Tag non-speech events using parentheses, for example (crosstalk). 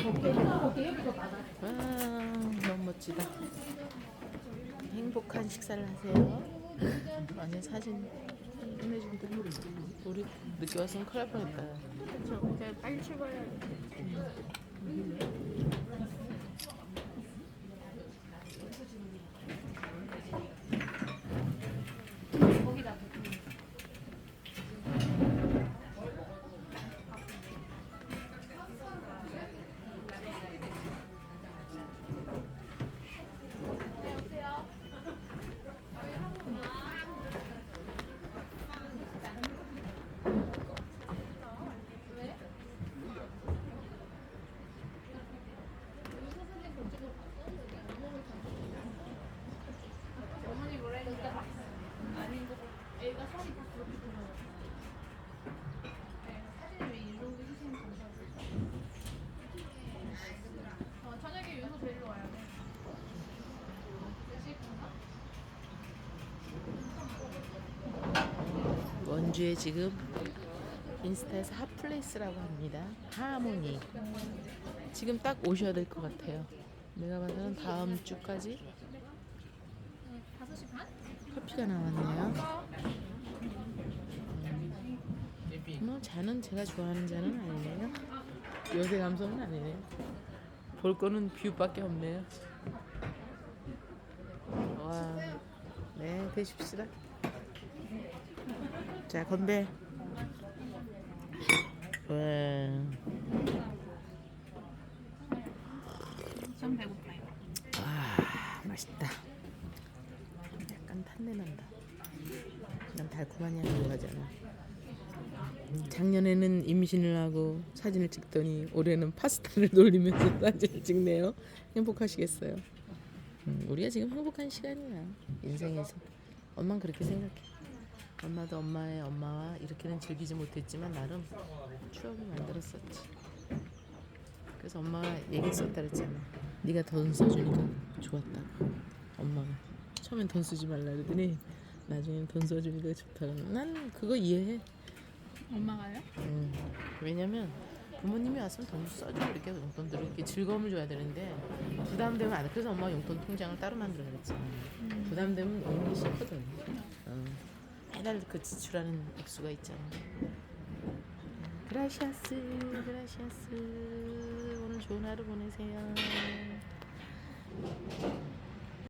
와, 너무 멋지다. 행복한 식사를 하세요. 아니 사진 끝내준다. 우리 늦게 왔으면 큰일 날 뻔했다. 그렇죠. 이제 빨리 출발해야 돼. 원주에 지금 인스타에서 핫플레이스라고 합니다. 하모니. 지금 딱 오셔야 될 것 같아요. 내가 봐서는 다음 주까지 응, 5시 반? 커피가 나왔네요. 뭐 잔은 제가 좋아하는 잔은 아니네요. 요새 감성은 아니네요. 볼 거는 뷰밖에 없네요. 와, 네 드십시다. 자 건배. 와, 전 배고파요. 아 맛있다. 약간 탄내 난다. 난 달콤한 향이 좋아하잖아. 작년에는 임신을 하고 사진을 찍더니 올해는 파스타를 (laughs) 돌리면서 사진을 찍네요. 행복하시겠어요. 음, 우리가 지금 행복한 시간이야 인생에서. 엄마는 그렇게 생각해. 엄마도 엄마의 엄마와 이렇게는 즐기지 못했지만 나름 추억을 만들었었지. 그래서 엄마가 얘기했었다 그랬잖아. 네가 돈 써주니까 좋았다고. 엄마가 처음엔 돈 쓰지 말라 그러더니 나중엔 돈 써주니까 좋다고. 난 그거 이해해. 엄마가요? 음, 왜냐면 부모님이 왔으면 돈 써주고 이렇게 용돈 들고 이렇게 즐거움을 줘야 되는데 부담되면 안 돼. 그래서 엄마가 용돈 통장을 따로 만들어 그랬잖아. 부담되면 오는 게 싫거든. 어. 매달 그 지출하는 액수가 있잖아. 그라시아스, 그라시아스. 오늘 좋은 하루 보내세요.